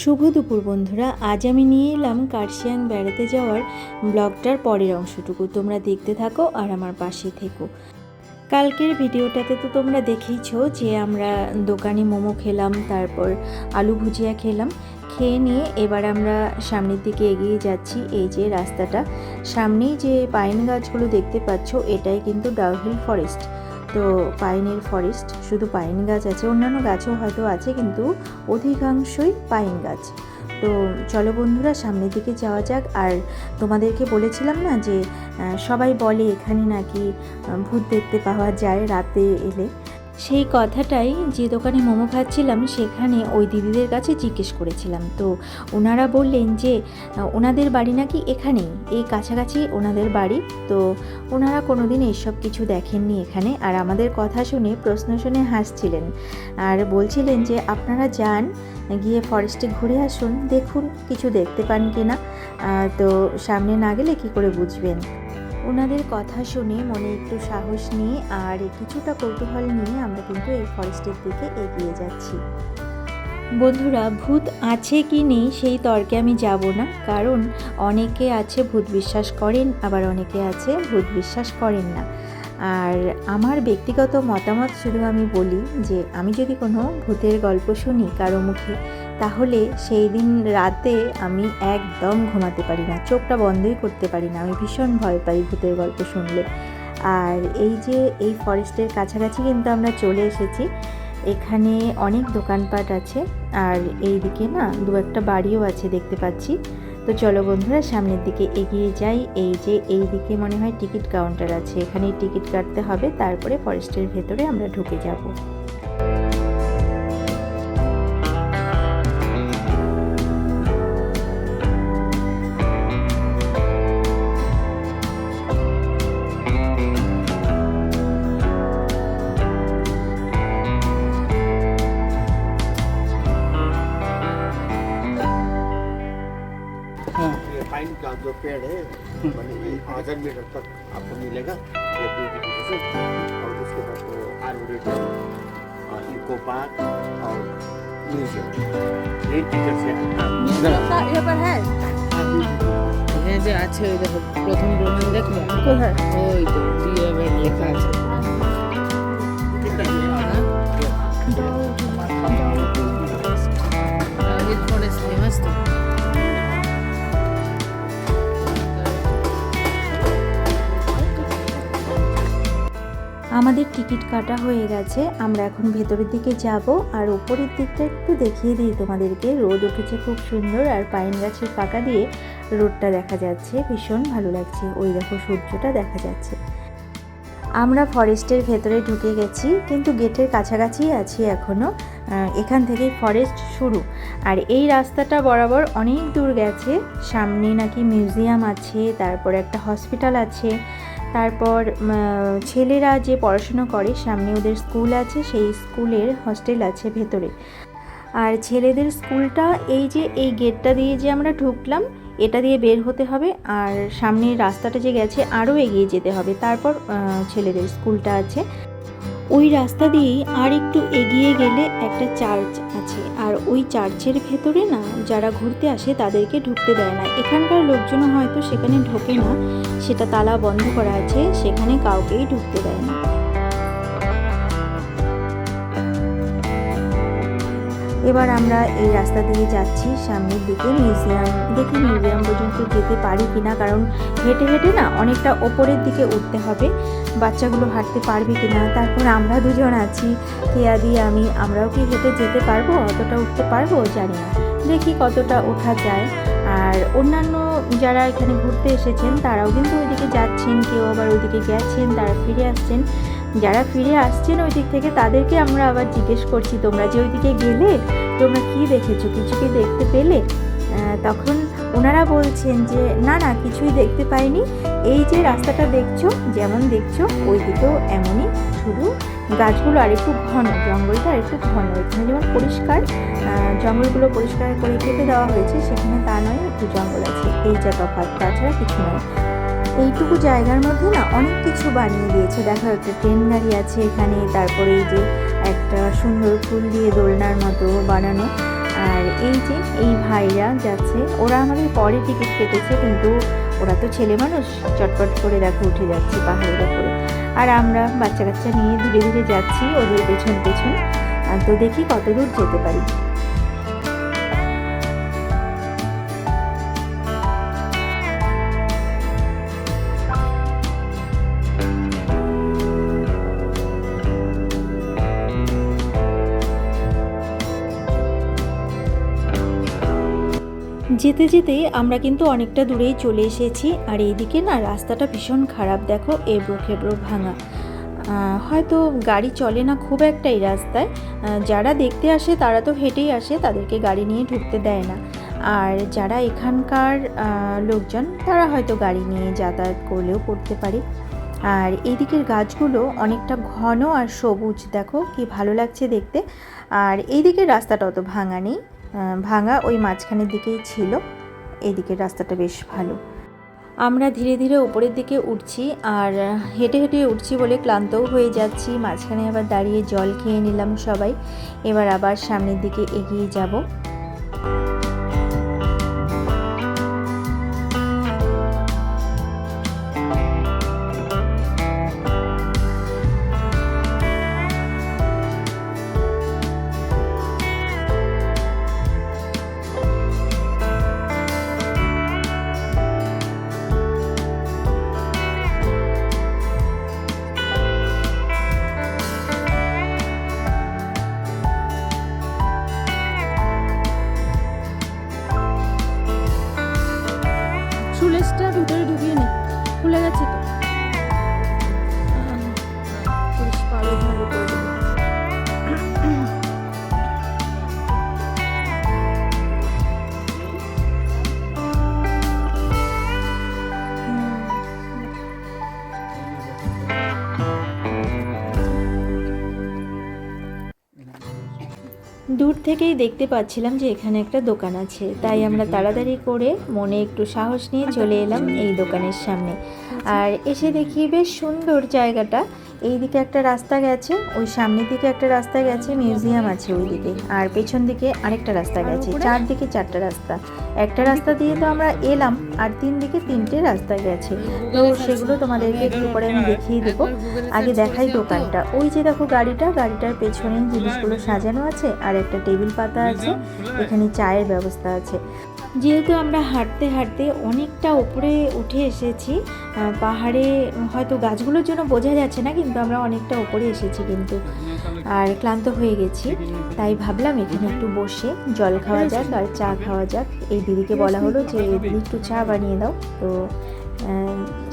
শুভ দুপুর বন্ধুরা, আজ আমি নিয়ে এলাম কার্শিয়াং বেড়াতে যাওয়ার ব্লগটার পরের অংশটুকু। তোমরা দেখতে থাকো আর আমার পাশে থেকো। কালকের ভিডিওটাতে তো তোমরা দেখেইছো যে আমরা দোকানে মোমো খেলাম, তারপর আলু ভুজিয়া খেলাম। খেয়ে নিয়ে এবার আমরা সামনের দিকে এগিয়ে যাচ্ছি। এই যে রাস্তাটা, সামনেই যে পাইন গাছগুলো দেখতে পাচ্ছ, এটাই কিন্তু ডাউহিল ফরেস্ট। তো পাইনের ফরেস্ট শুধু পাইন গাছ আছে, অন্যান্য গাছও হয়তো আছে, কিন্তু অধিকাংশই পাইন গাছ। তো চলো বন্ধুরা, সামনের দিকে যাওয়া যাক। আর তোমাদেরকে বলেছিলাম না যে সবাই বলে এখানে নাকি ভূত দেখতে পাওয়া যায় রাতে এলে। সেই কথাটাই যে দোকানে মোমো খাচ্ছিলাম, সেখানে ওই দিদিদের কাছে জিজ্ঞেস করেছিলাম। তো ওনারা বললেন যে, ওনাদের বাড়ি নাকি এখানেই? এই কাছাকাছি ওনাদের বাড়ি। তো ওনারা কোনোদিন এইসব কিছু দেখেননি এখানে। আর আমাদের কথা শুনে প্রশ্ন শুনে হাসছিলেন। আর বলছিলেন যে, আপনারা যান, গিয়ে ফরেস্টে ঘুরে আসুন, দেখুন কিছু দেখতে পান কি না তো সামনে না গেলে কি করে বুঝবেন? ওনাদের কথা শুনে মনে একটু সাহস নিয়ে আর কিছুটা কৌতূহল নিয়ে আমরা কিন্তু এই ফরেস্টের দিকে এগিয়ে যাচ্ছি। বন্ধুরা, ভূত আছে কি নেই সেই তর্কে আমি যাব না, কারণ অনেকে আছে ভূত বিশ্বাস করেন, আবার অনেকে আছে ভূত বিশ্বাস করেন না। আর আমার ব্যক্তিগত মতামত শুধু আমি বলি যে, আমি যদি কোনো ভূতের গল্প শুনি কারও মুখে তাহলে সেই দিন রাতে আমি একদম ঘুমাতে পারি না, চোখটা বন্ধই করতে পারি না, আমি ভীষণ ভয় পাই ভূতের গল্প শুনলে। আর এই যে এই ফরেস্টের কাছাকাছি কিন্তু আমরা চলে এসেছি, এখানে অনেক দোকানপাট আছে, আর এই দিকে না দু একটা বাড়িও আছে দেখতে পাচ্ছি। তো চলো বন্ধুরা, সামনের দিকে এগিয়ে যাই। এই যে এই দিকে মনে হয় টিকিট কাউন্টার আছে এখানে টিকিট কাটতে হবে, তারপরে ফরেস্টের ভেতরে আমরা ঢুকে যাব। हजार मीटर तक आपको मिलेगा ये ब्यूटिफिकेशन और उसके बाद वो आर्बोरेटम इको पार्क और म्यूजियम ये टिकट से इधर पर है এই যে আছে ওই দেখো প্রথম রোমান দেখলে কোথায় ওই তো দিয়ে লেখা আছে রাগির ফরেস্ট আমাদের টিকিট কাটা হয়ে গেছে। আমরা এখন ভেতরের দিকে যাব আর উপরের দিকটা একটু দেখিয়ে দিই তোমাদেরকে। রোদ উঠেছে খুব সুন্দর আর পাইন গাছের পাকা দিয়ে রোডটা দেখা যাচ্ছে। ভীষণ ভালো লাগছে। ওই দেখো সূর্যটা দেখা যাচ্ছে। আমরা ফরেস্টের ভেতরে ঢুকে গেছি, কিন্তু গেটের কাছাকাছি আছি এখনও এখান থেকেই ফরেস্ট শুরু। আর এই রাস্তাটা বরাবর অনেক দূর গেছে। সামনে নাকি মিউজিয়াম আছে, তারপর একটা হসপিটাল আছে। তারপর ছেলেরা যে পড়াশুনো করে, সামনে ওদের স্কুল আছে, সেই স্কুলের হস্টেল আছে ভেতরে। আর ছেলেদের স্কুলটা, এই যে, এই গেটটা দিয়ে যে আমরা ঢুকলাম, এটা দিয়ে বের হতে হবে, আর সামনের রাস্তাটা যে গেছে, আরও এগিয়ে যেতে হবে। তারপর ছেলেদের স্কুলটা আছে। ওই রাস্তা দিয়েই আর একটু এগিয়ে গেলে একটা চার্চ আর ওই চার্চের ভেতরে না, যারা ঘুরতে আসে তাদেরকে ঢুকতে দেয় না। এখানকার লোকজনও হয়তো সেখানে ঢোকে না, সেটা তালা বন্ধ করা আছে, সেখানে কাউকেই ঢুকতে দেয় না। এবার আমরা এই রাস্তা দিয়ে যাচ্ছি, সামনের দিকে মিউজিয়াম। দেখি মিউজিয়াম পর্যন্ত যেতে পারি কিনা, কারণ হেঁটে হেঁটে না অনেকটা ওপরের দিকে উঠতে হবে। বাচ্চাগুলো হাঁটতে পারবে কিনা, তারপর আমরা দুজন আছি। কেয়া দিয়ে আমি, আমরাও কি হেঁটে যেতে পারব, অতটা উঠতে পারব? জানি না। দেখি কতটা ওঠা যায়। আর অন্যান্য যারা এখানে ঘুরতে এসেছেন, তারাও কিন্তু ওইদিকে যাচ্ছেন, কেউ আবার ওইদিকে গেছেন, তারা ফিরে আসছেন। যারা ফিরে আসছেন ওই দিক থেকে তাদেরকে আমরা আবার জিজ্ঞেস করছি, তোমরা যে ওইদিকে গেলে, তোমরা কি দেখেছ? কিছু কি দেখতে পেলে? তখন ওনারা বলছেন যে, না না, কিছুই দেখতে পাইনি। এই যে রাস্তাটা দেখছ, যেমন দেখছ, ওই দিকেও এমনই। শুধু গাছগুলো আর একটু ঘন, জঙ্গলটা আর একটু ঘন। এখানে যেমন পরিষ্কার জঙ্গলগুলো পরিষ্কার করে কেটে দেওয়া হয়েছে, সেখানে তা নয়, একটু জঙ্গল আছে। এই যা তফাৎ তাছাড়া কিছু নয়। এইটুকু জায়গার মধ্যে না অনেক কিছু বানিয়ে দিয়েছে। দেখো একটা ট্রেন গাড়ি আছে এখানে, তারপরে এই যে একটা সুন্দর ফুল দিয়ে দোলনার মতো বানানো। আর এই যে এই ভাইরা যাচ্ছে, ওরা আমাদের পরে টিকিট কেটেছে, কিন্তু ওরা তো ছেলে মানুষ, চটপট করে দেখো উঠে যাচ্ছে পাহাড়ের ওপরে আর আমরা বাচ্চা কাচ্চা নিয়ে ধীরে ধীরে যাচ্ছি ওদের পেছন পেছন তো দেখি কত দূর যেতে পারি। যেতে যেতে আমরা কিন্তু অনেকটা দূরেই চলে এসেছি, আর এইদিকে না রাস্তাটা ভীষণ খারাপ, দেখো এবড়ো খেবড়ো ভাঙা। হয়তো গাড়ি চলে না খুব একটা এই রাস্তায় যারা দেখতে আসে তারা তো হেঁটেই আসে, তাদেরকে গাড়ি নিয়ে ঢুকতে দেয় না। আর যারা এখানকার লোকজন তারা হয়তো গাড়ি নিয়ে যাতায়াত করলেও করতে পারে। আর এইদিকের গাছগুলো অনেকটা ঘন আর সবুজ, দেখো কি ভালো লাগছে দেখতে। আর এইদিকের রাস্তাটা অত ভাঙা নেই। ভাঙা ওই মাঝখানের দিকেই ছিল। এইদিকের রাস্তাটা বেশ ভালো। আমরা ধীরে ধীরে উপরের দিকে উঠছি আর হেঁটে হেঁটে উঠছি বলে ক্লান্তও হয়ে যাচ্ছি। মাঝখানে আবার দাঁড়িয়ে জল খেয়ে নিলাম সবাই। এবার আবার সামনের দিকে এগিয়ে যাব। দূর থেকেই দেখতে পাচ্ছিলাম যে এখানে একটা দোকান আছে। তাই আমরা তাড়াতাড়ি করে মনে একটু সাহস নিয়ে চলে এলাম এই দোকানের সামনে। আর এসে দেখি বেশ সুন্দর জায়গাটা। এই দিকে একটা রাস্তা গেছে ওই সামনের দিকে একটা রাস্তা গেছে মিউজিয়াম আছে ওই দিকে আর পেছন দিকে আরেকটা রাস্তা গেছে চারদিকে চারটা রাস্তা। একটা রাস্তা দিয়ে তো আমরা এলাম আর তিন দিকে তিনটে রাস্তা গেছে। তো সেগুলো তোমাদেরকে একটু পরে আমি দেখিয়ে দেবো। আগে দেখাই দোকানটা। ওই যে দেখো গাড়িটা গাড়িটার পেছনে জিনিসগুলো সাজানো আছে আর একটা টেবিল পাতা আছে এখানে চায়ের ব্যবস্থা আছে। যেহেতু আমরা হাঁটতে হাঁটতে অনেকটা উপরে উঠে এসেছি পাহাড়ে হয়তো গাছগুলোর জন্য বোঝা যাচ্ছে না, কিন্তু আমরা অনেকটা উপরে এসেছি কিন্তু। আর ক্লান্ত হয়ে গেছি, তাই ভাবলাম এখানে একটু বসে জল খাওয়া যাক আর চা খাওয়া যাক। এই দিদিকে বলা হলো যে দিদি একটু চা বানিয়ে দাও। তো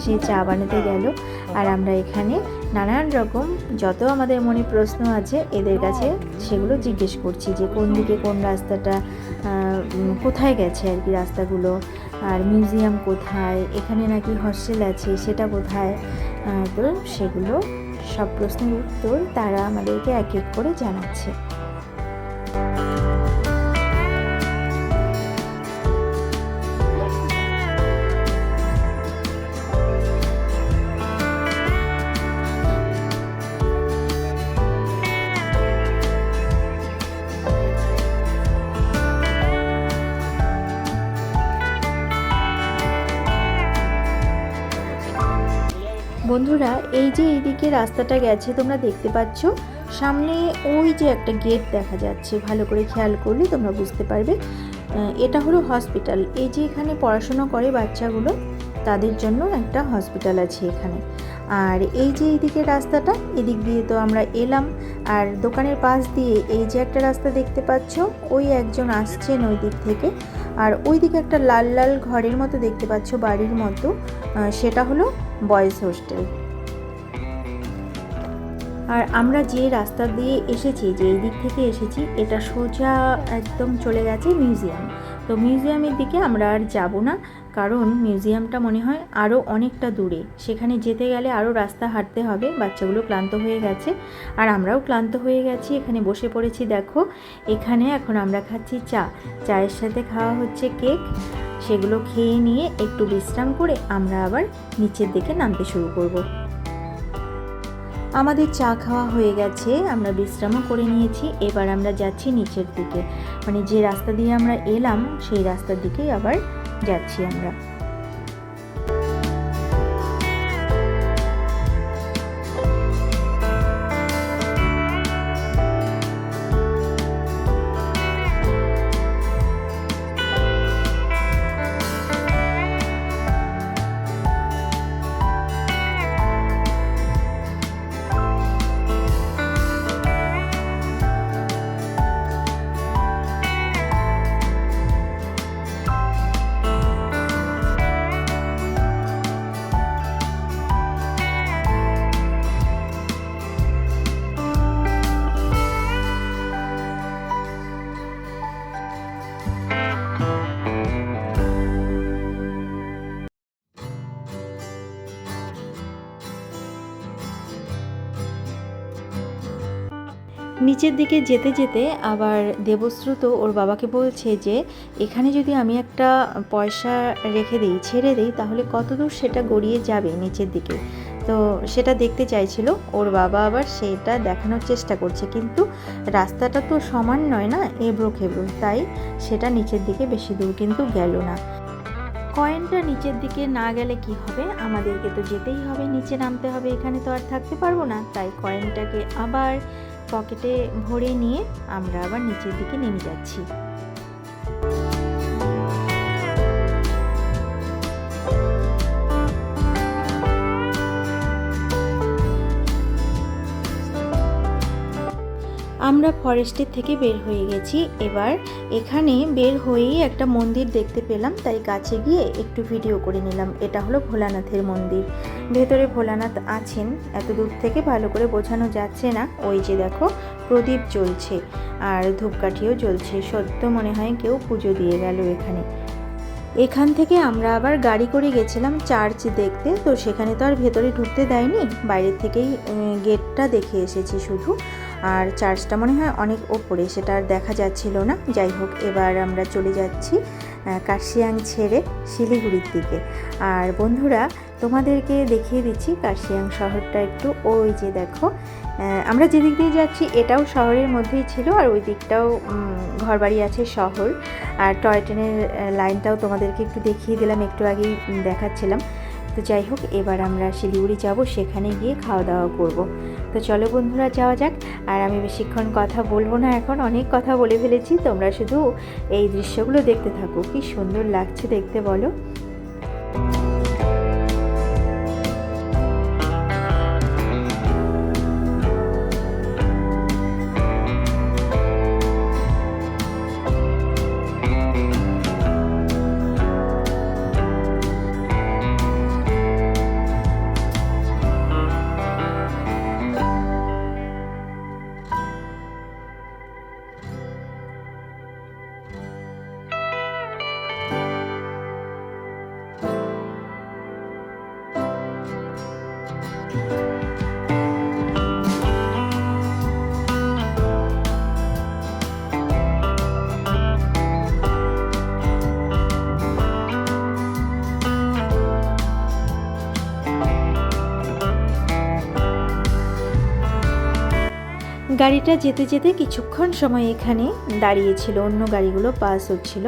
সে চা বানাতে গেল। আর আমরা এখানে নানান রকম যত আমাদের মনে প্রশ্ন আছে, এদের কাছে সেগুলো জিজ্ঞেস করছি যে, কোন দিকে কোন রাস্তাটা কোথায় গেছে আর কি রাস্তাগুলো? আর মিউজিয়াম কোথায়? এখানে নাকি হস্টেল আছে, সেটা কোথায়? তো সেগুলো সব প্রশ্নের উত্তর তারা আমাদেরকে এক এক করে জানাচ্ছে। বন্ধুরা, এই যে এইদিকে রাস্তাটা গেছে, তোমরা দেখতে পাচ্ছ। সামনে ওই যে একটা গেট দেখা যাচ্ছে, ভালো করে খেয়াল করলে তোমরা বুঝতে পারবে। এটা হলো হসপিটাল এই যে এখানে পড়াশোনা করে বাচ্চাগুলো, তাদের জন্য একটা হসপিটাল আছে এখানে। আর এই যে এইদিকে রাস্তাটা, এদিক দিয়ে তো আমরা এলাম। আর দোকানের পাশ দিয়ে এই যে একটা রাস্তা দেখতে পাচ্ছ, ওই একজন আসছেন ওই দিক থেকে। আর ওই দিকে একটা লাল লাল ঘরের মতো দেখতে পাচ্ছ, বাড়ির মতো। সেটা হলো বয়েজ হোস্টেল। আর আমরা যে রাস্তা দিয়ে এসেছি, যে এই দিক থেকে এসেছি, এটা সোজা একদম চলে গেছে মিউজিয়াম। তো মিউজিয়ামের দিকে আমরা আর যাব না, কারণ মিউজিয়ামটা মনে হয় আরও অনেকটা দূরে। সেখানে যেতে গেলে আরও রাস্তা হাঁটতে হবে, বাচ্চাগুলো ক্লান্ত হয়ে গেছে। আর আমরাও ক্লান্ত হয়ে গেছি, এখানে বসে পড়েছি, দেখো। এখানে এখন আমরা খাচ্ছি চা। চায়ের সাথে খাওয়া হচ্ছে কেক। সেগুলো খেয়ে নিয়ে একটু বিশ্রাম করে আমরা আবার নিচের দিকে নামতে শুরু করব। আমাদের চা খাওয়া হয়ে গেছে, আমরা বিশ্রামও করে নিয়েছি, এবার আমরা যাচ্ছি নিচের দিকে। মানে যে রাস্তা দিয়ে আমরা এলাম, সেই রাস্তার দিকেই আবার যাচ্ছি আমরা। নিচের দিকে যেতে যেতে আবার দেবশ্রুত ওর বাবাকে বলছে যে, এখানে যদি আমি একটা পয়সা রেখে দিই, ছেড়ে দিই, তাহলে কতদূর সেটা গড়িয়ে যাবে নিচের দিকে? তো সেটা দেখতে চাইছিল। ওর বাবা আবার সেটা দেখানোর চেষ্টা করছে, কিন্তু রাস্তাটা তো সমান নয় না, এবড়ো খেবড়ো। তাই সেটা নিচের দিকে বেশি দূর কিন্তু গেল না। কয়েনটা নিচের দিকে না গেলে কি হবে? আমাদেরকে তো যেতেই হবে, নিচে নামতে হবে, এখানে তো আর থাকতে পারব না। তাই কয়েনটাকে আবার পকেটে ভরে নিয়ে আমরা আবার নিচের দিকে নেমে যাচ্ছি। আমরা ফরেস্টের থেকে বের হয়ে গেছি। এবার এখানে বের হয়েই একটা মন্দির দেখতে পেলাম, তাই কাছে গিয়ে একটু ভিডিও করে নিলাম। এটা হলো ভোলানাথের মন্দির। ভেতরে ভোলানাথ আছেন, এত দূর থেকে ভালো করে বোঝানো যাচ্ছে না। ওই যে দেখো, প্রদীপ জ্বলছে আর ধূপকাঠিও জ্বলছে। সত্য মনে হয় কেউ পুজো দিয়ে গেল এখানে। এখান থেকে আমরা আবার গাড়ি করে গেছিলাম চার্চ দেখতে, তো সেখানে তো আর ভেতরে ঢুকতে দেয়নি। বাইরের থেকেই গেটটা দেখে এসেছি শুধু। আর চার্চটা মনে হয় অনেক ওপরে, সেটা আর দেখা যাচ্ছিল না। যাই হোক, এবার আমরা চলে যাচ্ছি কার্শিয়াং ছেড়ে শিলিগুড়ির দিকে। আর বন্ধুরা, তোমাদেরকে দেখিয়ে দিচ্ছি কার্শিয়াং শহরটা একটু। ওই যে দেখো আমরা যেদিক দিয়ে যাচ্ছি এটাও শহরের মধ্যেই ছিল, আর ওই দিকটাও ঘরবাড়ি আছে শহর। আর টয় ট্রেনের লাইনটাও তোমাদেরকে একটু দেখিয়ে দিলাম, একটু আগেই দেখাচ্ছিলাম। তো যাই হোক, এবার আমরা শিলিগুড়ি যাব, সেখানে গিয়ে খাওয়া দাওয়া করব। তো চলো বন্ধুরা, যাওয়া যাক। আর আমি বেশিক্ষণ কথা বলব না এখন, অনেক কথা বলে ফেলেছি। তোমরা শুধু এই দৃশ্যগুলো দেখতে থাকো। কি সুন্দর লাগছে দেখতে, বলো। গাড়িটা যেতে যেতে কিছুক্ষণ সময় এখানে দাঁড়িয়েছিল, অন্য গাড়িগুলো পাস হচ্ছিল।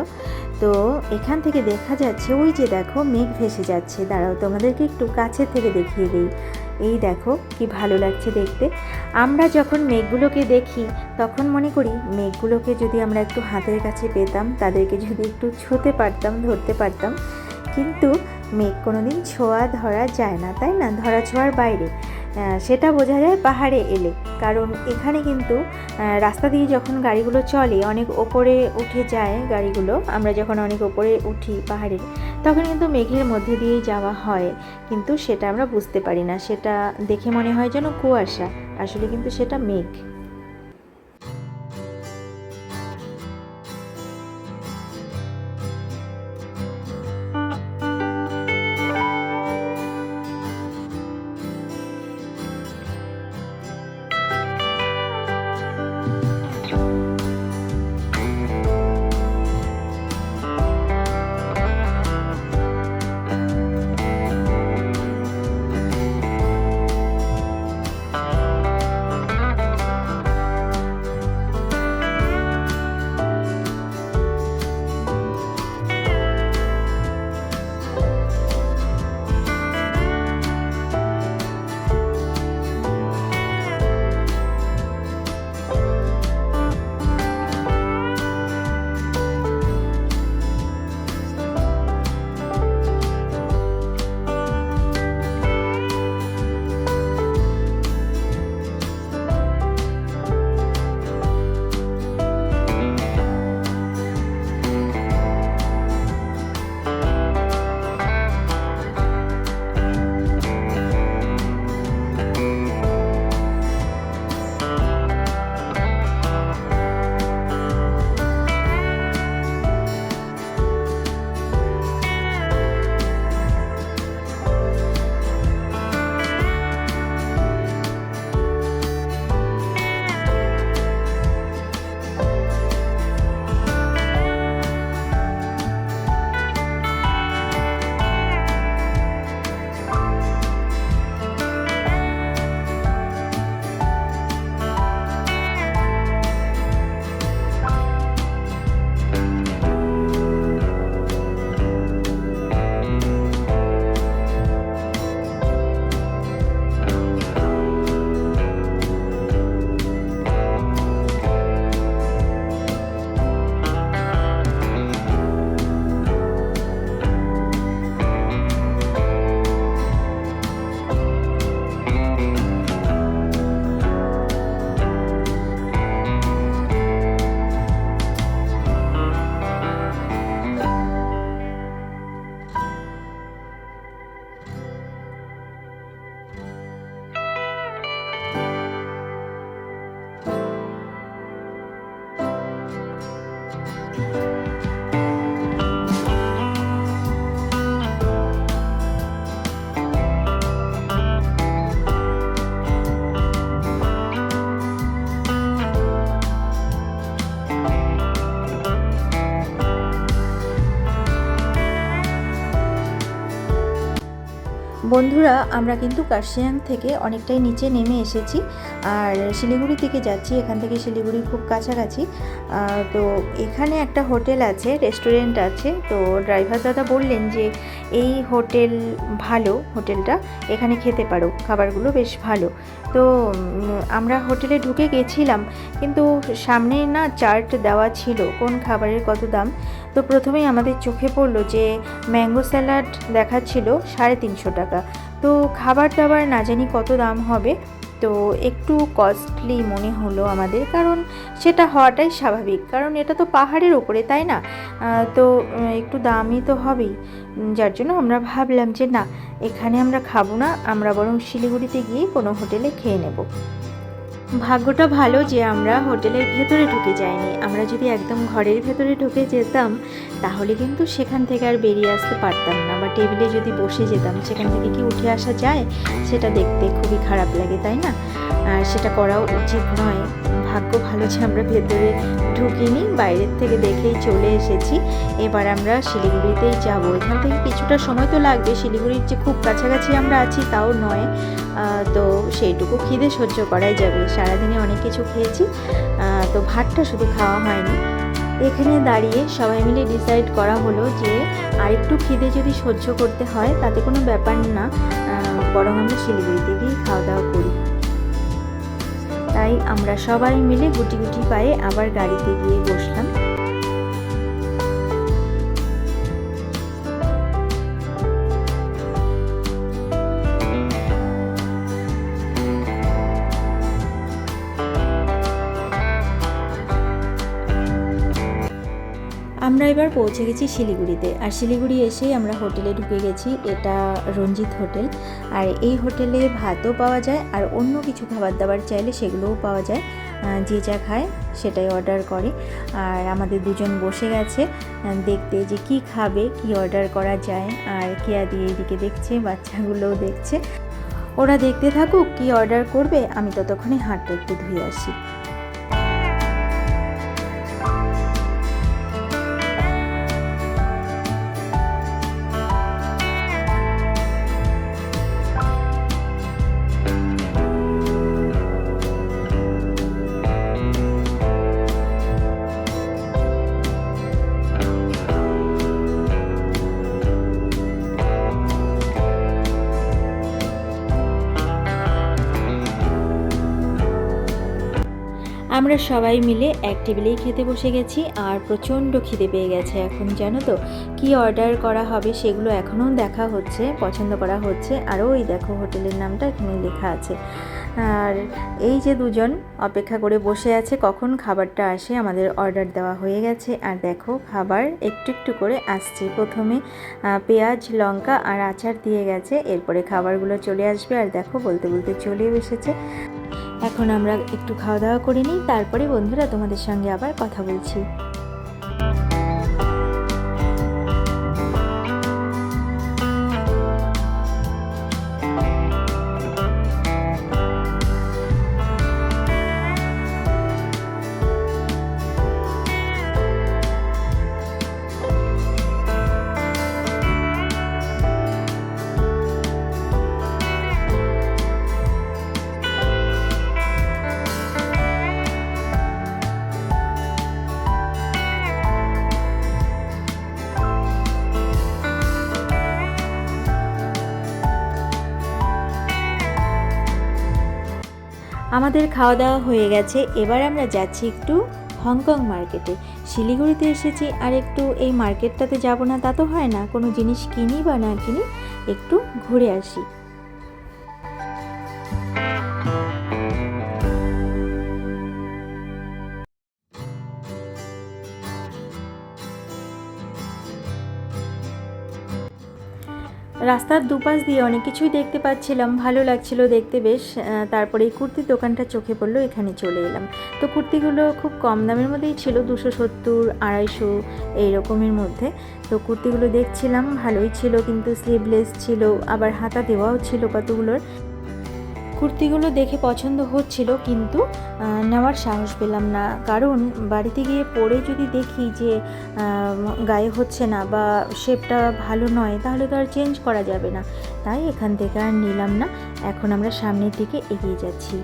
তো এখান থেকে দেখা যাচ্ছে, ওই যে দেখো মেঘ ভেসে যাচ্ছে। দাঁড়াও, তোমাদেরকে একটু কাছে থেকে দেখিয়ে দিই। এই দেখো কি ভালো লাগছে দেখতে। আমরা যখন মেঘগুলোকে দেখি, তখন মনে করি মেঘগুলোকে যদি আমরা একটু হাতের কাছে পেতাম, তাদেরকে যদি একটু ছুঁতে পারতাম, ধরতে পারতাম। কিন্তু মেঘ কোনোদিন ছোঁয়া ধরা যায় না, তাই না? ধরা ছোঁয়ার বাইরে। সেটা বোঝা যায় পাহাড়ে এলে। কারণ এখানে কিন্তু রাস্তা দিয়ে যখন গাড়িগুলো চলে, অনেক ওপরে উঠে যায় গাড়িগুলো। আমরা যখন অনেক ওপরে উঠি পাহাড়ের তখন কিন্তু মেঘের মধ্যে দিয়েই যাওয়া হয়। কিন্তু সেটা আমরা বুঝতে পারি না। সেটা দেখে মনে হয় যেন কুয়াশা। আসলে কিন্তু সেটা মেঘ। বন্ধুরা, আমরা কিন্তু কার্শিয়াং থেকে অনেকটাই নিচে নেমে এসেছি আর শিলিগুড়ি থেকে যাচ্ছি। এখান থেকে শিলিগুড়ি খুব কাছাকাছি। তো এখানে একটা হোটেল আছে, রেস্টুরেন্ট আছে। তো ড্রাইভার দাদা বললেন যে, এই হোটেল ভালো হোটেলটা, এখানে খেতে পারো, খাবারগুলো বেশ ভালো। তো আমরা হোটেলে ঢুকে গেছিলাম, কিন্তু সামনে না চার্ট দেওয়া ছিল কোন খাবারের কত দাম। তো প্রথমেই আমাদের চোখে পড়ল যে ম্যাঙ্গো স্যালাড দেখাচ্ছিল সাড়ে তিনশো টাকা। তো খাবার দাবার না জানি কত দাম হবে, তো একটু কস্টলি মনে হলো আমাদের, কারণ সেটা হওয়াটাই স্বাভাবিক, কারণ এটা তো পাহাড়ের ওপরে তাই না? তো একটু দামই তো হবেই। যার জন্য আমরা ভাবলাম যে না, এখানে আমরা খাব না, আমরা বরং শিলিগুড়িতে গিয়ে কোনো হোটেলে খেয়ে নেব। ভাগ্যটা ভালো যে আমরা হোটেলের ভেতরে ঢুকে যাইনি। আমরা যদি একদম ঘরের ভেতরে ঢুকে যেতাম তাহলে কিন্তু সেখান থেকে আর বেরিয়ে আসতে পারতাম না বা টেবিলে যদি বসে যেতাম, সেখান থেকে কি উঠে আসা যায়? সেটা দেখতে খুবই খারাপ লাগে, তাই না? আর সেটা করাও উচিত নয়। ভাগ্য ভালো যে আমরা ভেতরে ঢুকিনি, বাইরের থেকে দেখেই চলে এসেছি। এবার আমরা শিলিগুড়িতেই যাব। এখান থেকে কিছুটা সময় তো লাগবে। শিলিগুড়ির যে খুব কাছাকাছি আমরা আছি তাও নয়। তো সেইটুকু খিদে সহ্য করাই যাবে। সারাদিনে অনেক কিছু খেয়েছি। তো ভাতটা শুধু খাওয়া হয়নি। এখানে দাঁড়িয়ে সবাই মিলে ডিসাইড করা হলো যে আরেকটু খিদে যদি সহ্য করতে হয়, তাতে কোনো ব্যাপার না। বড় আমরা শিলিগুড়িতে গিয়ে খাওয়া দাওয়া করি। তাই আমরা সবাই মিলে গুটি গুটি পায়ে আবার গাড়িতে গিয়ে বসলাম। আমরা এবার পৌঁছে গেছি শিলিগুড়িতে। আর শিলিগুড়ি এসেই আমরা হোটেলে ঢুকে গেছি। এটা রঞ্জিত হোটেল। আর এই হোটেলে ভাতও পাওয়া যায় আর অন্য কিছু খাবার দাবার চাইলে সেগুলোও পাওয়া যায়। যে যা খায় সেটাই অর্ডার করে। আর আমাদের দুজন বসে গেছে দেখতে যে কি খাবে, কি অর্ডার করা যায়। আর কেয়া দিয়ে এদিকে দেখছে, বাচ্চাগুলোও দেখছে। ওরা দেখতে থাকুক, কি অর্ডার করবে, আমি ততক্ষণে হাতটা একটু ধুয়ে আসি। আমরা সবাই মিলে এক টেবিলেই খেতে বসে গেছি আর প্রচণ্ড খিদে পেয়ে গেছে এখন, জানো তো? কি অর্ডার করা হবে সেগুলো এখনও দেখা হচ্ছে, পছন্দ করা হচ্ছে। আর ওই দেখো, হোটেলের নামটা এখানে লেখা আছে। আর এই যে দুজন অপেক্ষা করে বসে আছে, কখন খাবারটা আসে আমাদের অর্ডার দেওয়া হয়ে গেছে। আর দেখো, খাবার একটু একটু করে আসছে। প্রথমে পেঁয়াজ, লঙ্কা আর আচার দিয়ে গেছে। এরপরে খাবারগুলো চলে আসবে। আর দেখো, বলতে বলতে চলেও এসেছে। এখন আমরা একটু খাওয়া দাওয়া করে নিই তারপরে বন্ধুরা তোমাদের সঙ্গে আবার কথা বলছি। আমাদের খাওয়া দাওয়া হয়ে গেছে। এবার আমরা যাচ্ছি একটু হংকং মার্কেটে। শিলিগুড়িতে এসেছি আর একটু এই মার্কেটটাতে যাব না, তা তো হয় না। কোনো জিনিস কিনি বা না কিনি একটু ঘুরে আসি। রাস্তার দুপাশ দিয়ে অনেক কিছুই দেখতে পাচ্ছিলাম। ভালো লাগছিল দেখতে বেশ। তারপরে এই কুর্তির দোকানটা চোখে পড়ল, এখানে চলে এলাম। তো কুর্তিগুলো খুব কম দামের মধ্যেই ছিল, দুশো সত্তর, আড়াইশো, এই রকমের মধ্যে। তো কুর্তিগুলো দেখছিলাম, ভালোই ছিল, কিন্তু স্লিভলেস ছিল, আবার হাতা দেওয়াও ছিল কতগুলোর। কুর্তিগুলো দেখে পছন্দ হচ্ছিল, কিন্তু নেওয়ার সাহস পেলাম না। কারণ, বাড়িতে গিয়ে পরে যদি দেখি যে গায়ে হচ্ছে না বা শেপটা ভালো নয়, তাহলে তো আর চেঞ্জ করা যাবে না। তাই এখান থেকে আর নিলাম না। এখন আমরা সামনের দিকে এগিয়ে যাচ্ছি।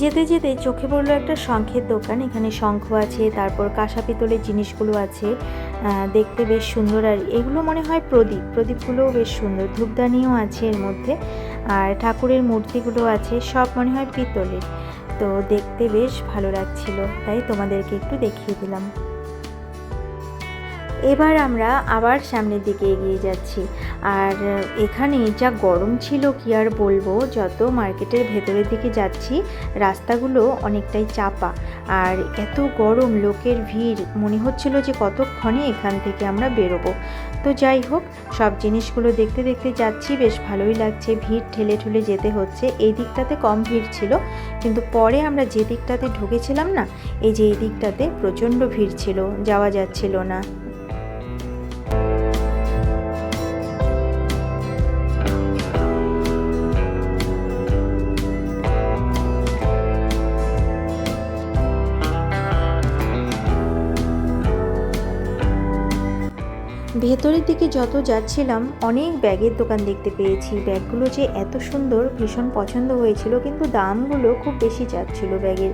যেতে যেতে চোখে পড়ল একটা শঙ্খের দোকান। এখানে শঙ্খ আছে, তারপর কাঁসা পিতলের জিনিসগুলো আছে দেখতে বেশ সুন্দর। আর এগুলো মনে হয় প্রদীপ। প্রদীপগুলোও বেশ সুন্দর। ধূপদানিও আছে এর মধ্যে। আর ঠাকুরের মূর্তিগুলো আছে, সব মনে হয় পিতলের। তো দেখতে বেশ ভালো লাগছিল। তাই তোমাদেরকে একটু দেখিয়ে দিলাম। এবার আমরা আবার সামনের দিকে এগিয়ে যাচ্ছি। আর এখানে যা গরম ছিল কি আর বলব, যত মার্কেটের ভেতরের দিকে যাচ্ছি, রাস্তাগুলো অনেকটাই চাপা। আর এত গরম, লোকের ভিড়, মনে হচ্ছিল যে কতক্ষণে এখান থেকে আমরা বেরোবো। তো যাই হোক, সব জিনিসগুলো দেখতে দেখতে যাচ্ছি, বেশ ভালোই লাগছে। ভিড় ঠেলে ঠেলে যেতে হচ্ছে। এই দিকটাতে কম ভিড় ছিল, কিন্তু পরে আমরা যে দিকটাতে ঢুকেছিলাম না, এই যে এই দিকটাতে প্রচণ্ড ভিড় ছিল, যাওয়া যাচ্ছিল না। ভেতরের দিকে যত যাচ্ছিলাম, অনেক ব্যাগের দোকান দেখতে পেয়েছি। ব্যাগগুলো যে এত সুন্দর, ভীষণ পছন্দ হয়েছিল, কিন্তু দামগুলো খুব বেশি যাচ্ছিল ব্যাগের।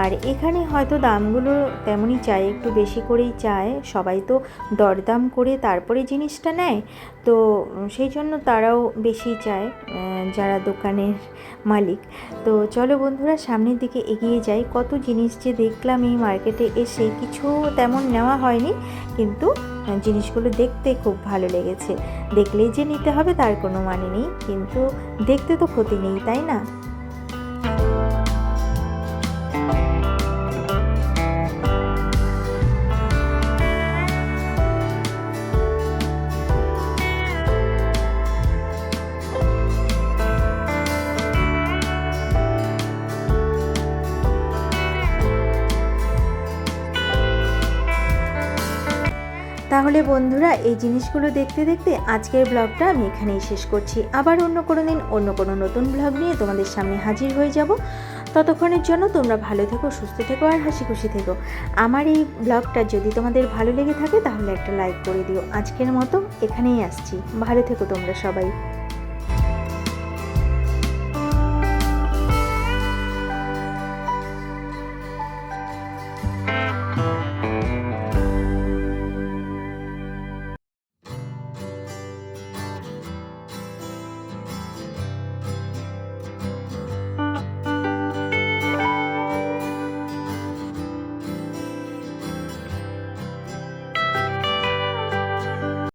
আর এখানে হয়তো দামগুলো তেমনই চায়, একটু বেশি করেই চায়। সবাই তো দরদাম করে তারপরে জিনিসটা নেয়। তো সেই জন্য তারাও বেশি চায় যারা দোকানের মালিক। তো চলো বন্ধুরা, সামনের দিকে এগিয়ে যাই। কত জিনিস যে দেখলাম এই মার্কেটে, এসে কিছু তেমন নেওয়া হয়নি। কিন্তু জিনিসগুলো দেখতে খুব ভালো লেগেছে। দেখলেই যে নিতে হবে তার কোনো মানে নেই। কিন্তু দেখতে তো ক্ষতি নেই, তাই না? তাহলে বন্ধুরা, এই জিনিসগুলো দেখতে দেখতে আজকের ব্লগটা আমি এখানেই শেষ করছি। আবার অন্য কোনো দিন, অন্য কোনো নতুন ব্লগ নিয়ে তোমাদের সামনে হাজির হয়ে যাব। ততক্ষণের জন্য তোমরা ভালো থেকো, সুস্থ থেকো আর হাসি খুশি থেকো। আমার এই ব্লগটা যদি তোমাদের ভালো লেগে থাকে, তাহলে একটা লাইক করে দিও। আজকের মতো এখানেই আসছি। ভালো থেকো তোমরা সবাই।